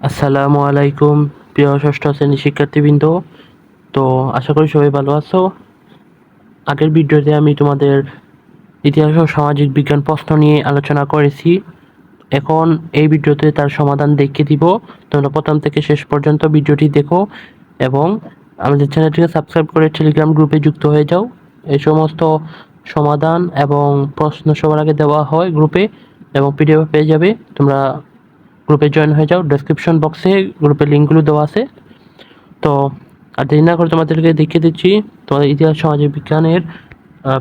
আসসালামু আলাইকুম, প্রিয় ষষ্ঠ শ্রেণির শিক্ষার্থীবৃন্দ। তো আশা করি সবাই ভালো আছো। আগের ভিডিওতে আমি তোমাদের ইতিহাস ও সামাজিক বিজ্ঞান প্রশ্ন নিয়ে আলোচনা করেছি। এখন এই ভিডিওতে তার সমাধান দেখিয়ে দিব। তোমরা প্রথম থেকে শেষ পর্যন্ত ভিডিওটি দেখো এবং আমাদের চ্যানেলটিকে সাবস্ক্রাইব করে টেলিগ্রাম গ্রুপে যুক্ত হয়ে যাও। এই সমস্ত সমাধান এবং প্রশ্ন সবার আগে দেওয়া হয় গ্রুপে এবং পিডিএফ পেয়ে যাবে। তোমরা গ্রুপে জয়েন হয়ে যাও। ডেসক্রিপশন বক্সে গ্রুপের লিঙ্কগুলো দেওয়া আছে। তো, আর দেরি না করে তোমাদেরকে দেখিয়ে দিচ্ছি, তোমাদের ইতিহাস সামাজিক বিজ্ঞানের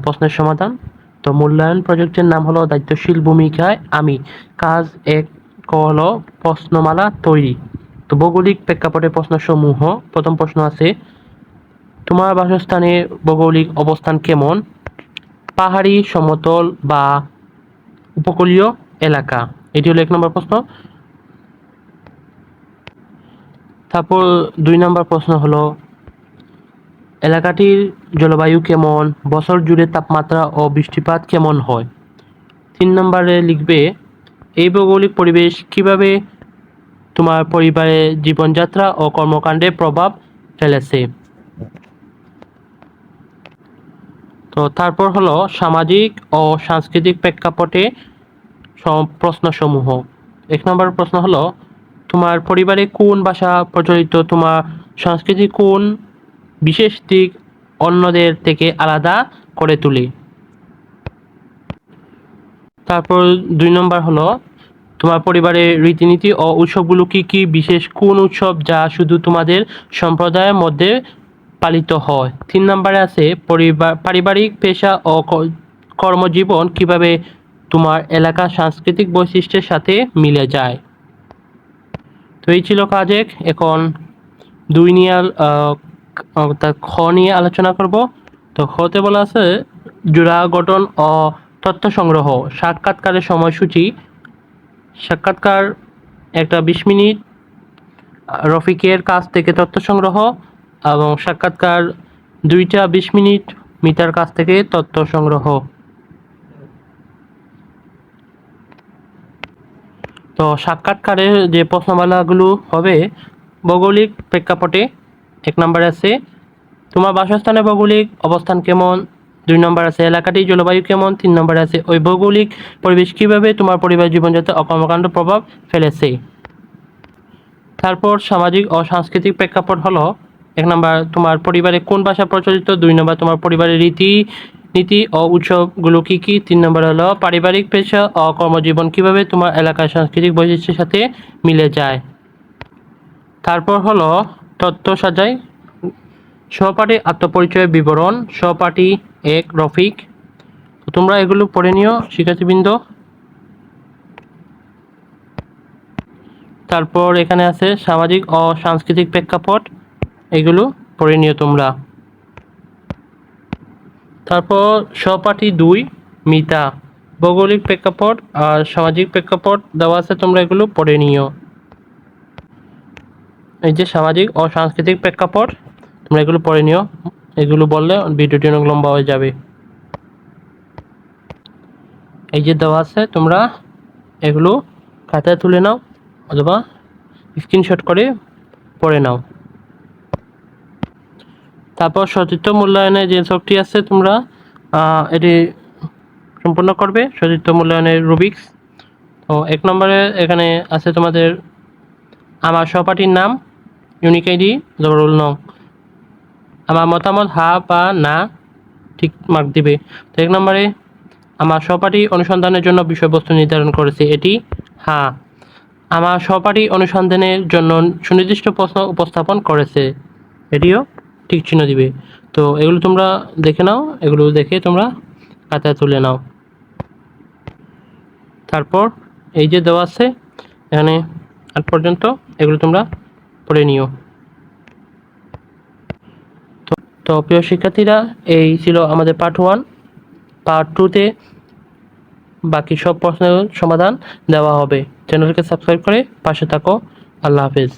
প্রশ্নের সমাধান। তো মূল্যায়ন প্রজেক্টের নাম হলো দায়িত্বশীল ভূমিকায় আমি। কাজ এক, ক হলো প্রশ্নমালা তৈরি। তো ভৌগোলিক প্রেক্ষাপটে প্রশ্নসমূহ, প্রথম প্রশ্ন আছে, তোমার বাসস্থানে ভৌগোলিক অবস্থান কেমন? পাহাড়ি, সমতল বা উপকূলীয় এলাকা। এটি হলো এক নম্বর প্রশ্ন। তারপর দুই নম্বর প্রশ্ন হলো, এলাকাটির জলবায়ু কেমন? বছর জুড়ে তাপমাত্রা ও বৃষ্টিপাত কেমন হয়? তিন নম্বরে লিখবে, এই ভৌগোলিক পরিবেশ কীভাবে তোমার পরিবারের জীবনযাত্রা ও কর্মকাণ্ডে প্রভাব ফেলেছে? তো তারপর হলো, সামাজিক ও সাংস্কৃতিক প্রেক্ষাপটে সম- প্রশ্নসমূহ। এক নম্বর প্রশ্ন হলো তোমার পরিবারে কোন ভাষা প্রচলিত? তোমার সংস্কৃতি কোন বিশেষ দিক অন্যদের থেকে আলাদা করে তোলে? তারপর দুই নম্বর হলো, তোমার পরিবারের রীতিনীতি ও উৎসবগুলো কি কি? বিশেষ কোন উৎসব যা শুধু তোমাদের সম্প্রদায়ের মধ্যে পালিত হয়? তিন নম্বরে আছে পরিবার পারিবারিক পেশা ও কর্মজীবন কীভাবে তোমার এলাকার সাংস্কৃতিক বৈশিষ্ট্যের সাথে মিলে যায়? এই ছিল কাজ। এক এখন দুই নিয়ে অর্থাৎ খ নিয়ে আলোচনা করব। তো খতে বলা আছে, জোড়া গঠন ও তথ্য সংগ্রহ, সাক্ষাৎকারের সময়সূচি। সাক্ষাৎকার একটা বিশ মিনিট। রফিকের কাছ থেকে তথ্য সংগ্রহ এবং সাক্ষাৎকার দুইটা বিশ মিনিট। মিতার কাছ থেকে তথ্য সংগ্রহ। তো সাক্ষাৎকারে যে প্রশ্নমালাগুলো হবে, ভৌগোলিক প্রেক্ষাপটে এক নম্বর আছে, তোমার বাসস্থানের ভৌগোলিক অবস্থান কেমন? দুই নম্বর আছে, এলাকাটি জলবায়ু কেমন? তিন নম্বর আছে, ওই ভৌগোলিক পরিবেশ কীভাবে তোমার পরিবার জীবনযাত্রা ও কর্মকাণ্ড প্রভাব ফেলেছে? তারপর সামাজিক ও সাংস্কৃতিক প্রেক্ষাপট হলো, এক নম্বর তোমার পরিবারে কোন ভাষা প্রচলিত? দুই নম্বর তোমার পরিবারের রীতি নীতি ও উৎসবগুলো কী কী? তিন নম্বর হলো পারিবারিক পেশা ও কর্মজীবন কীভাবে তোমার এলাকার সাংস্কৃতিক বৈশিষ্ট্যের সাথে মিলে যায়? তারপর হলো তথ্য সাজাই। সহপাঠী আত্মপরিচয়ের বিবরণ। সহপাঠী এক রফিক। তোমরা এগুলো পড়ে নিও, শিক্ষার্থীবৃন্দ। তারপর এখানে আছে সামাজিক ও সাংস্কৃতিক প্রেক্ষাপট। এগুলো পড়ে নিও তোমরা। তারপর সহপাঠী দুই, মিতা। ভৌগোলিক প্রেক্ষাপট আর সামাজিক প্রেক্ষাপট দেওয়া আছে, তোমরা এগুলো পড়ে নিও। এই যে সামাজিক ও সাংস্কৃতিক প্রেক্ষাপট, তোমরা এগুলো পড়ে নিও। এগুলো বললে ভিডিওটি অনেক লম্বা হয়ে যাবে। এই যে দেওয়া আছে, তোমরা এগুলো খাতায় তুলে নাও অথবা স্ক্রিনশট করে পড়ে নাও। তারপর সতীর্থ মূল্যায়নের যে সবটি আছে তোমরা এটি সম্পূর্ণ করবে সতীর্থ মূল্যায়নের রুবিক্স তো এক নম্বরে এখানে আছে তোমাদের আমার সহপাঠীর নাম ইউনিক আইডি রোল নং। আমার মতামত হা বা না ঠিক মার্ক দিবে। তো এক নম্বরে আমার সহপাঠী অনুসন্ধানের জন্য বিষয়বস্তু নির্ধারণ করেছে, এটি হ্যাঁ আমার সহপাঠী অনুসন্ধানের জন্য সুনির্দিষ্ট প্রশ্ন উপস্থাপন করেছে, এটিও ঠিক চিহ্ন দিবে। তো এগুলো তোমরা দেখে নাও, এগুলো দেখে তোমরা খাতায় তুলে নাও। তারপর এই যে দেওয়া আছে, এখানে আট পর্যন্ত এগুলো তোমরা পড়ে নিও। তো প্রিয় শিক্ষার্থীরা, এই ছিল আমাদের পার্ট ওয়ান পার্ট টুতে বাকি সব প্রশ্নের সমাধান দেওয়া হবে। চ্যানেলকে সাবস্ক্রাইব করে পাশে থাকো। আল্লাহ হাফেজ।